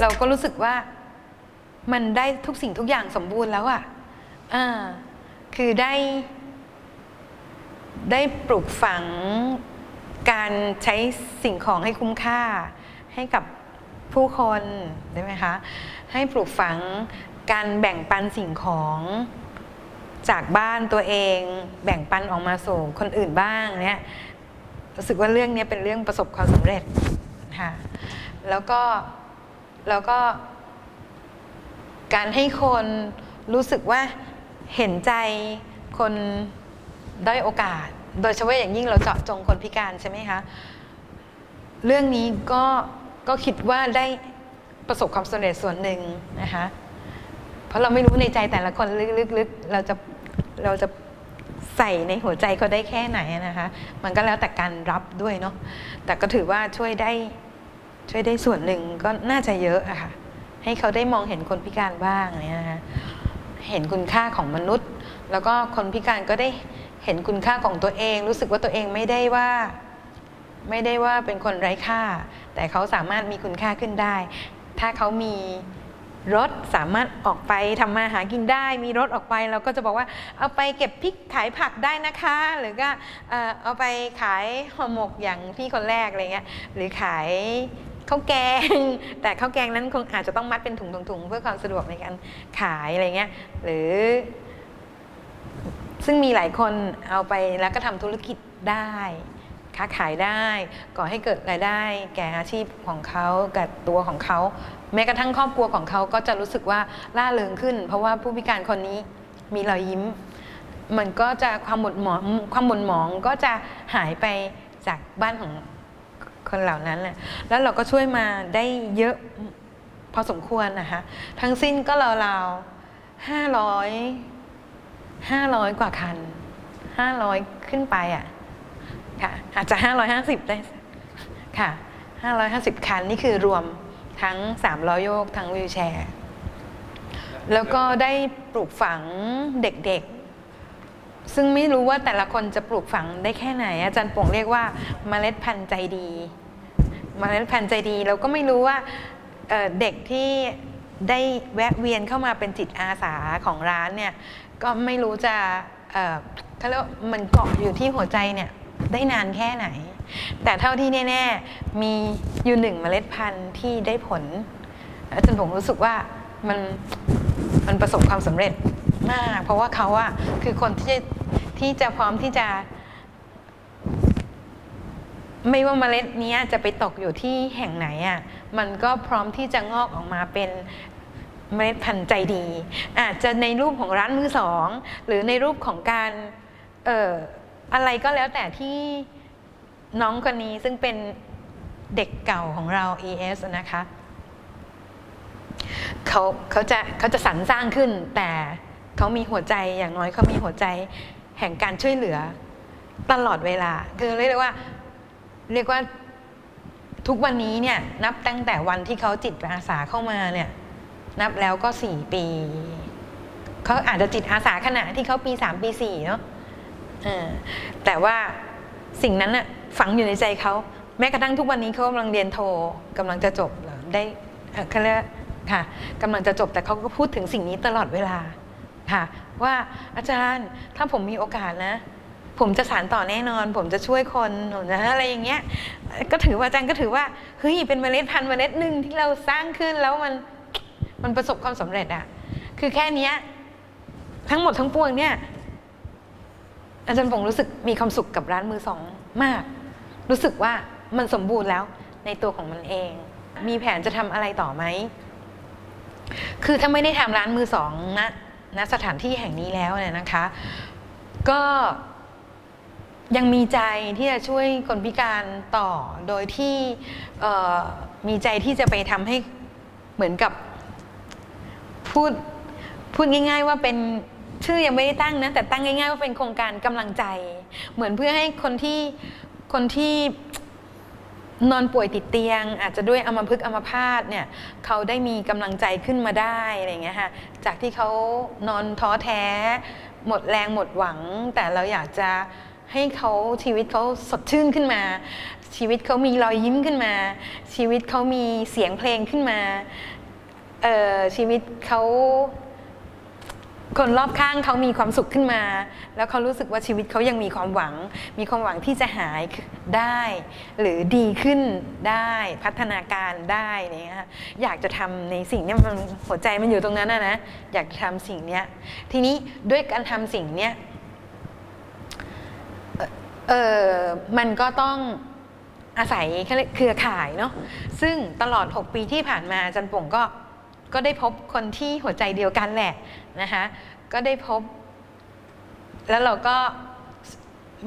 เราก็รู้สึกว่ามันได้ทุกสิ่งทุกอย่างสมบูรณ์แล้วอะ่ะอ่าคือได้ ได้ปลูกฝังการใช้สิ่งของให้คุ้มค่า ให้กับผู้คนได้ไหมคะ ให้ปลูกฝังการแบ่งปันสิ่งของจากบ้านตัวเอง แบ่งปันออกมาสู่คนอื่นบ้างเนี่ยรู้สึกว่าเรื่องนี้เป็นเรื่องประสบความสำเร็จค่ะแล้วก็ แล้วก็ การให้คนรู้สึกว่าเห็นใจคนด้อยโอกาส โดยเฉพาะอย่างยิ่งเราเจาะจงคนพิการใช่ไหมคะ เรื่องนี้ก็ก็คิดว่าได้ประสบความสำเร็จส่วนหนึ่งนะคะ เพราะเราไม่รู้ในใจแต่ละคนลึกๆเราจะเราจะใส่ในหัวใจเขาได้แค่ไหนนะคะ มันก็แล้วแต่การรับด้วยเนาะ แต่ก็ถือว่าช่วยได้ ช่วยได้ส่วนหนึ่งก็น่าจะเยอะอะค่ะ ให้เขาได้มองเห็นคนพิการบ้างเนี่ยนะคะเห็นคุณค่าของมนุษย์ แล้วก็คนพิการก็ได้เห็นคุณค่าของตัวเอง รู้สึกว่าตัวเองไม่ได้ว่าไม่ได้ว่าเป็นคนไร้ค่า แต่เขาสามารถมีคุณค่าขึ้นได้ ถ้าเขามีรถสามารถออกไปทำมาหากินได้ มีรถออกไปเราก็จะบอกว่าเอาไปเก็บพริกขายผักได้นะคะ หรือก็เอ่อเอาไปขายห่อหมกอย่างพี่คนแรกอะไรเงี้ยหรือขาย ข้าวแกง แต่ข้าวแกงนั้นคงอาจจะต้องมัดเป็นถุงๆเพื่อความสะดวกในการขายอะไรเงี้ยหรือ ซึ่งมีหลายคนเอาไปแล้วก็ทำธุรกิจได้ค้าขายได้ก่อให้เกิดรายได้ แก่อาชีพของเขากับตัวของเขา แม้กระทั่งครอบครัวของเขาก็จะรู้สึกว่าล่าเริงขึ้น เพราะว่าผู้พิการคนนี้มีรอยยิ้ม มันก็จะความหม่นหมองความหม่นหมองก็จะหายไปจากบ้านของ คนเหล่านั้นแหละแล้วเราก็ช่วยมาได้เยอะพอสมควรนะคะทั้งสิ้นก็ราวๆห้าร้อยห้าร้อยกว่าคันห้าร้อยขึ้นไปอะค่ะอาจจะ550ได้ค่ะ550คันนี่คือรวมทั้ง300โยกทั้งวิวแชร์ แล้วก็ได้ปลูกฝังเด็กๆ ซึ่งไม่รู้ว่าแต่ละคนจะปลูกฝังได้แค่ไหน อาจารย์ป่งเรียกว่าเมล็ดพันธุ์ใจดีเมล็ดพันธุ์ใจดีเราก็ไม่รู้ว่าเเด็กที่ได้แวะเวียนเข้ามาเป็นจิตอาสาของร้านเนี่ยก็ไม่รู้จะเขาเรียกมันเกาะอยู่ที่หัวใจเนี่ยได้นานแค่ไหน แต่เท่าที่แน่ ๆ มีอยู่หนึ่งเมล็ดพันธุ์ที่ได้ผลอาจารย์ผมรู้สึกว่ามันมันประสบความสำเร็จ มาก เพราะว่าเขาอะคือคนที่จะที่จะพร้อมที่จะ ไม่ว่าเมล็ดนี้จะไปตกอยู่ที่แห่งไหนอะ่ะมันก็พร้อมที่จะงอกออกมาเป็นเมล็ดพันธุ์ใจดี อาจจะในรูปของร้านมือสอง หรือในรูปของการเอ่ออะไรก็แล้วแต่ที่น้องคนนี้ซึ่งเป็นเด็กเก่าของเรา ES นะคะเขาเขาจะเขาจะสรรสร้างขึ้นแต่ เขามีหัวใจอย่างน้อยเขามีหัวใจแห่งการช่วยเหลือ ตลอดเวลา คือเรียกว่า เรียกว่าทุกวันนี้เนี่ย นับตั้งแต่วันที่เขาจิตอาสาเข้ามาเนี่ย นับแล้วก็สี่ปีเขาอาจจะจิตอาสาขณะที่เขาปีสามปีสี่เนาะแต่ว่าสิ่งนั้นน่ะฝังอยู่ในใจเขาแม้กระทั่งทุกวันนี้เขากำลังเรียนโทกำลังจะจบได้เขาเรียกค่ะกำลังจะจบแต่เขาก็พูดถึงสิ่งนี้ตลอดเวลา ค่ะ ว่าอาจารย์ถ้าผมมีโอกาสนะ ผมจะสานต่อแน่นอน ผมจะช่วยคนผมจะอะไรอย่างเงี้ยก็ถือว่าอาจารย์ก็ถือว่าเฮ้ยเป็นเมล็ดพันธุ์เมล็ดหนึ่งที่เราสร้างขึ้นแล้วมันมันประสบความสำเร็จอะคือแค่เนี้ยทั้งหมดทั้งปวงเนี่ยอาจารย์ผงรู้สึกมีความสุขกับร้านมือสองมาก รู้สึกว่ามันสมบูรณ์แล้วในตัวของมันเอง มีแผนจะทำอะไรต่อไหม คือถ้าไม่ได้ทำร้านมือสองณ ณสถานที่แห่งนี้แล้วเนี่ยนะคะ ก็ยังมีใจที่จะช่วยคนพิการต่อโดยที่มีใจที่จะไปทำให้เหมือนกับพูดพูดง่ายๆว่าเป็นชื่อยังไม่ได้ตั้งนะ แต่ตั้งง่ายๆว่าเป็นโครงการกำลังใจ เหมือนเพื่อให้คนที่คนที่ นอนป่วยติดเตียง อาจจะด้วยอัมพฤกษ์อัมพาตเนี่ยเขาได้มีกำลังใจขึ้นมาได้อะไรเงี้ยค่ะจากที่เขานอนท้อแท้ หมดแรงหมดหวัง แต่เราอยากจะให้เขาชีวิตเขาสดชื่นขึ้นมา ชีวิตเขามีรอยยิ้มขึ้นมา ชีวิตเขามีเสียงเพลงขึ้นมาเอ่อชีวิตเขา คนรอบข้างเขามีความสุขขึ้นมา แล้วเขารู้สึกว่าชีวิตเขายังมีความหวัง มีความหวังที่จะหายได้ หรือดีขึ้นได้พัฒนาการได้เนี่ยค่ะอยากจะทำในสิ่งเนี้ยมันหัวใจมันอยู่ตรงนั้นนะนะอยากจะทำสิ่งเนี้ยทีนี้ด้วยการทำสิ่งเนี้ยเออมันก็ต้องอาศัยเครือข่ายเนาะซึ่งตลอด 6 ปีที่ผ่านมาอาจันป่งก็ ก็ได้พบคนที่หัวใจเดียวกันแหละนะคะก็ได้พบ แล้วเราก็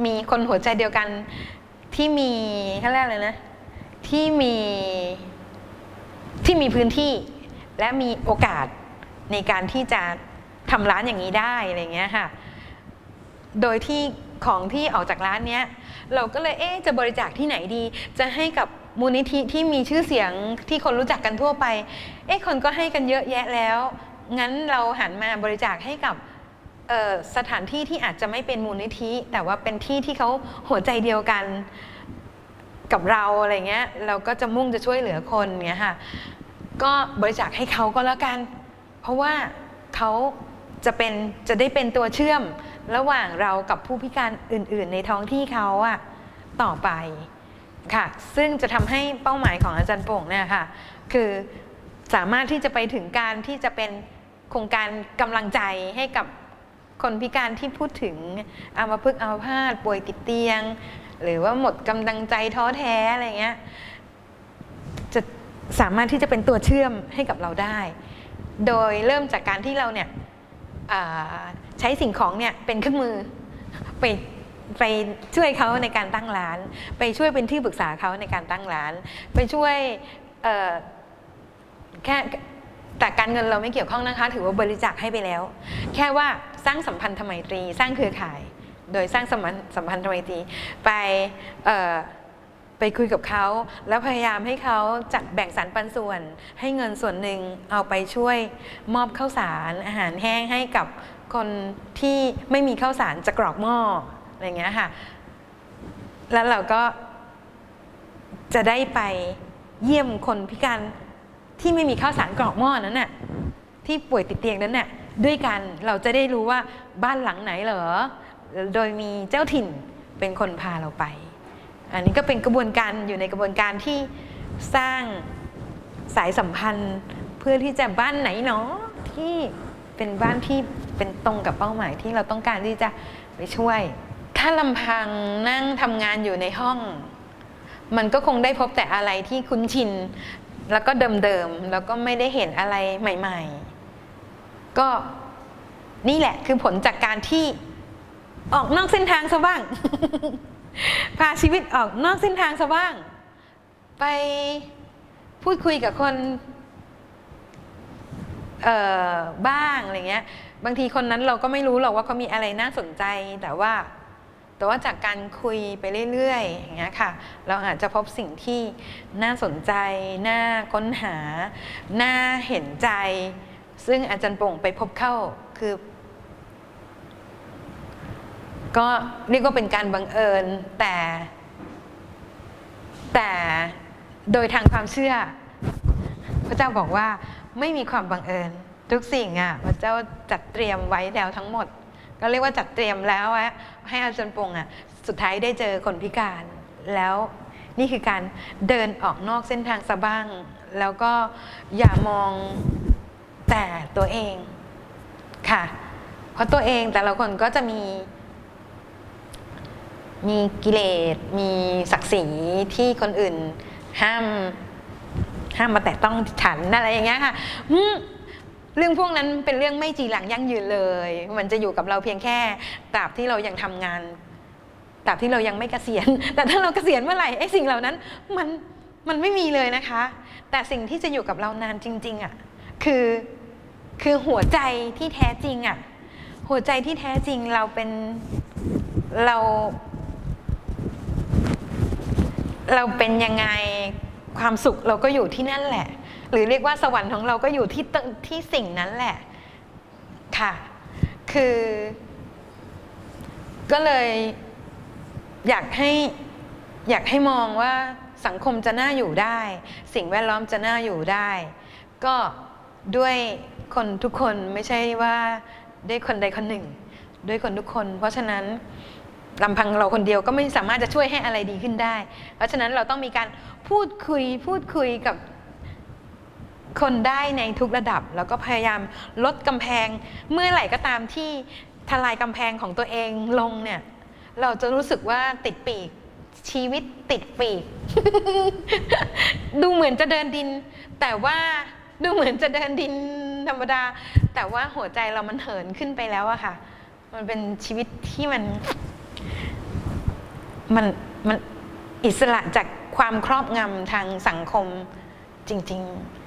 มีคนหัวใจเดียวกันที่มีขาเรียกอะไรนะที่มีที่มีพื้นที่ และมีโอกาสในการที่จะทำร้านอย่างนี้ได้อะไรเงี้ยค่ะโดยที่ของที่ออกจากร้านเนี้ยเราก็เลยเอ๊จะบริจาคที่ไหนดี จะให้กับ มูลนิธิที่มีชื่อเสียงที่คนรู้จักกันทั่วไป เอ๊ะคนก็ให้กันเยอะแยะแล้ว งั้นเราหันมาบริจาคให้กับสถานที่ที่อาจจะไม่เป็นมูลนิธิ แต่ว่าเป็นที่ที่เขาหัวใจเดียวกันกับเราอะไรเงี้ย เราก็จะมุ่งจะช่วยเหลือคนเงี้ยค่ะก็บริจาคให้เขาก็แล้วกัน เพราะว่าเขาจะเป็นจะได้เป็นตัวเชื่อมระหว่างเรากับผู้พิการอื่น ๆ ในท้องที่เขาอะต่อไป ค่ะ ซึ่งจะทำให้เป้าหมายของอาจารย์โป่งเนี่ยค่ะ คือสามารถที่จะไปถึงการที่จะเป็นโครงการกำลังใจให้กับคนพิการที่พูดถึงอามาพึกอามาพาตป่วยติดเตียง หรือว่าหมดกำลังใจท้อแท้อะไรเงี้ยจะสามารถที่จะเป็นตัวเชื่อมให้กับเราได้ โดยเริ่มจากการที่เราเนี่ยใช้สิ่งของเนี่ยเป็นเครื่องมือไป ไปช่วยเขาในการตั้งร้าน ไปช่วยเป็นที่ปรึกษาเขาในการตั้งร้าน ไปช่วยแค่แต่การเงินเราไม่เกี่ยวข้องนะคะ ถือว่าบริจาคให้ไปแล้ว แค่ว่าสร้างสัมพันธไมตรี สร้างเครือข่าย โดยสร้างสัมพันธ์สัมพันธไมตรีไปไปคุยกับเขา แล้วพยายามให้เขาจัดแบ่งสรรปันส่วน ให้เงินส่วนหนึ่งเอาไปช่วยมอบข้าวสารอาหารแห้งให้กับคนที่ไม่มีข้าวสารจะกรอกหม้อ อะไรอย่างเงี้ยค่ะ แล้วเราก็จะได้ไปเยี่ยมคนพิการที่ไม่มีข้าวสารกรอกหม้อนั้นน่ะที่ป่วยติดเตียงนั้นน่ะด้วยกันเราจะได้รู้ว่าบ้านหลังไหนเหรอ โดยมีเจ้าถิ่นเป็นคนพาเราไป อันนี้ก็เป็นกระบวนการอยู่ในกระบวนการที่สร้างสายสัมพันธ์เพื่อที่จะบ้านไหนเนาะที่เป็นบ้านที่เป็นตรงกับเป้าหมายที่เราต้องการที่จะไปช่วย ถ้าลำพังนั่งทำงานอยู่ในห้อง มันก็คงได้พบแต่อะไรที่คุ้นชิน แล้วก็เดิมๆ แล้วก็ไม่ได้เห็นอะไรใหม่ ๆ ก็นี่แหละคือผลจากการที่ออกนอกเส้นทางซะบ้าง พาชีวิตออกนอกเส้นทางซะบ้าง ไปพูดคุยกับคนเอ่อบ้างอะไรเงี้ย บางทีคนนั้นเราก็ไม่รู้หรอกว่าเขามีอะไรน่าสนใจแต่ว่า แต่ว่าจากการคุยไปเรื่อยๆอย่างเงี้ยค่ะ เราอาจจะพบสิ่งที่น่าสนใจ น่าค้นหา น่าเห็นใจ ซึ่งอาจารย์ป่งไปพบเข้าคือ ก็เรียกว่าเป็นการบังเอิญแต่ แต่โดยทางความเชื่อ พระเจ้าบอกว่าไม่มีความบังเอิญทุกสิ่งอะพระเจ้าจัดเตรียมไว้แล้วทั้งหมด ก็เรียกว่าจัดเตรียมแล้วอะให้อาจารย์ปงอะสุดท้ายได้เจอคนพิการแล้วนี่คือการเดินออกนอกเส้นทางสะบ้าง แล้วก็อย่ามองแต่ตัวเองค่ะ เพราะตัวเองแต่ละคนก็จะมี มีกิเลส มีศักดิ์ศรีที่คนอื่น ห้าม ห้ามมาแตะต้องฉันอะไรอย่างเงี้ยค่ะ เรื่องพวกนั้นเป็นเรื่องไม่จีหลังยั่งยืนเลย มันจะอยู่กับเราเพียงแค่ตราบที่เรายังทำงานตราบที่เรายังไม่เกษียณ แต่ถ้าเราเกษียณเมื่อไหร่ไอ้สิ่งเหล่านั้นมันมันไม่มีเลยนะคะ แต่สิ่งที่จะอยู่กับเรานานจริง ๆอะคือคือหัวใจที่แท้จริงอะหัวใจที่แท้จริงเราเป็นเรา เราเป็นยังไงความสุขเราก็อยู่ที่นั่นแหละ หรือเรียกว่าสวรรค์ของเราก็อยู่ที่ที่สิ่งนั้นแหละค่ะ คือ ก็เลยอยากให้อยากให้มองว่าสังคมจะน่าอยู่ได้ สิ่งแวดล้อมจะน่าอยู่ได้ ก็ด้วยคนทุกคนไม่ใช่ว่าด้วยคนใดคนหนึ่ง ด้วยคนทุกคน เพราะฉะนั้นลำพังเราคนเดียวก็ไม่สามารถจะช่วยให้อะไรดีขึ้นได้ เพราะฉะนั้นเราต้องมีการพูดคุยพูดคุยกับ คนได้ในทุกระดับ แล้วก็พยายามลดกำแพง เมื่อไหร่ก็ตามที่ทลายกำแพงของตัวเองลงเนี่ย เราจะรู้สึกว่าติดปีกชีวิตติดปีก ดูเหมือนจะเดินดิน แต่ว่าดูเหมือนจะเดินดินธรรมดา แต่ว่าหัวใจเรามันเหินขึ้นไปแล้วอะค่ะ มันเป็นชีวิตที่มัน มันมันอิสระจากความครอบงำทางสังคมจริง ๆ